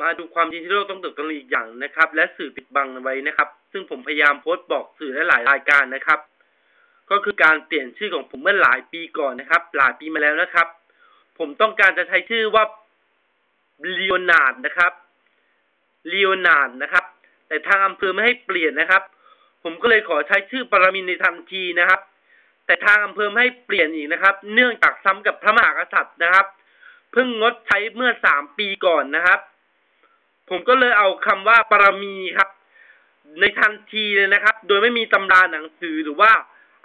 มาดูความจริงที่โลกต้องตกตะลึงอีกอย่างนะครับ และสื่อปิดบังไว้นะครับ ซึ่งผมพยายามโพสต์บอกสื่อหลายรายการนะครับ ก็คือการเปลี่ยนชื่อของผมเมื่อหลายปีก่อนนะครับ หลายปีมาแล้วนะครับ ผมต้องการจะใช้ชื่อว่าลีโอนาร์ดนะครับลีโอนาร์ดนะครับ แต่ทางอำเภอไม่ให้เปลี่ยนนะครับ ผมก็เลยขอใช้ชื่อปรมินในทันทีนะครับ แต่ทางอำเภอไม่ให้เปลี่ยนอีกนะครับ เนื่องจากซ้ำกับพระมหากษัตริย์นะครับ เพิ่งงดใช้เมื่อสามปีก่อนนะครับ ผมก็เลยเอาคำว่าปรมีครับ ในทันทีเลยนะครับ โดยไม่มีตำราหนังสือหรือว่า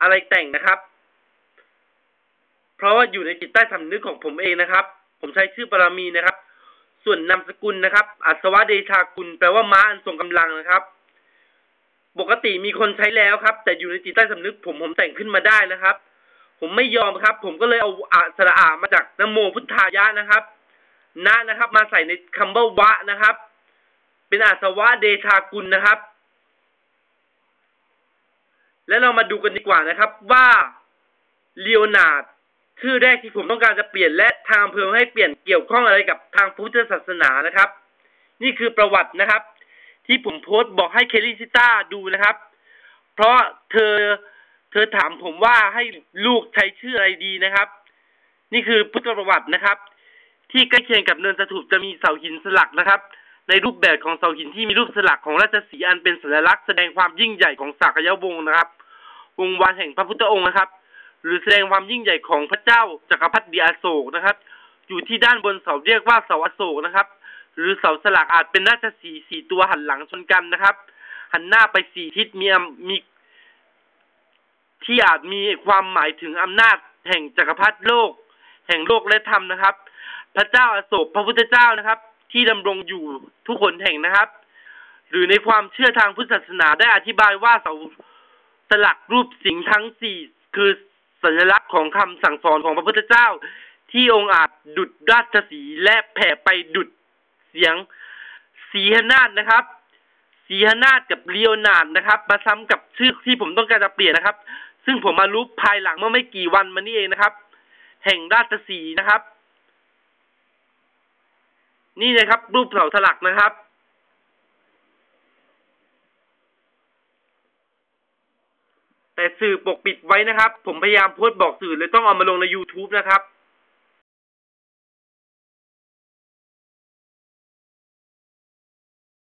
อะไรแต่งนะครับ เพราะว่าอยู่ในจิตใต้สำนึกของผมเองนะครับ ผมใช้ชื่อปรมีนะครับ ส่วนนามสกุลนะครับ อัศวะเดชากุลแปลว่าม้าอันทรงกำลังนะครับ ปกติมีคนใช้แล้วครับ แต่อยู่ในจิตใต้สำนึก ผมผมแต่งขึ้นมาได้นะครับ ผมไม่ยอมครับ ผมก็เลยเอาอาสระอามาจากนโมพุทธายะนะครับนะนะครับ มาใส่ในคำว่าวะนะครับ เป็นอาสวะเดชากุลนะครับ แล้วเรามาดูกันดีกว่านะครับว่าเลโอนาร์ดชื่อแรกที่ผมต้องการจะเปลี่ยนและทางอำเภอให้เปลี่ยนเกี่ยวข้องอะไรกับทางพุทธศาสนานะครับ นี่คือประวัตินะครับ ที่ผมโพสต์บอกให้เคลลี่ซิต้าดูนะครับ เพราะเธอเธอถามผมว่าให้ลูกใช้ชื่ออะไรดีนะครับ นี่คือพุทธประวัตินะครับ ที่ใกล้เคียงกับเนินสถูปจะมีเสาหินสลักนะครับ ในรูปแบบของเสาหินที่มีรูปสลักของราชสีอันเป็นสัญลักษณ์แสดงความยิ่งใหญ่ของศักยวงศ์นะครับ วงวานแห่งพระพุทธองค์นะครับ หรือแสดงความยิ่งใหญ่ของพระเจ้าจักรพรรดิอโศกนะครับ อยู่ที่ด้านบนเสาเรียกว่าเสาอโศกนะครับ หรือเสาสลักอาจเป็นราชสีสี่ตัวหันหลังชนกันนะครับ หันหน้าไปสี่ทิศมีมีที่อาจมีความหมายถึงอำนาจแห่งจักรพรรดิโลก แห่งโลกและธรรมนะครับ พระเจ้าอโศกพระพุทธเจ้านะครับ ที่ดำรงอยู่ทุกคนแห่งนะครับ หรือในความเชื่อทางพุทธศาสนาได้อธิบายว่าเสาสลักรูปสิงห์ทั้งสี่คือสัญลักษณ์ของคำสั่งสอนของพระพุทธเจ้า ที่องค์อาจดุดราชสีและแผ่ไปดุดเสียงสีหนาฏนะครับ สีหนาฏกับเลียวนาดนะครับ มาซ้ำกับชื่อที่ผมต้องการจะเปลี่ยนนะครับ ซึ่งผมมารู้ภายหลังเมื่อไม่กี่วันมานี้เองนะครับ แห่งราชสีนะครับ นี่นะครับ รูปเสาสลักนะครับ แต่สื่อปกปิดไว้นะครับ ผมพยายามโพสต์บอกสื่อเลยต้องเอามาลงใน YouTube นะครับ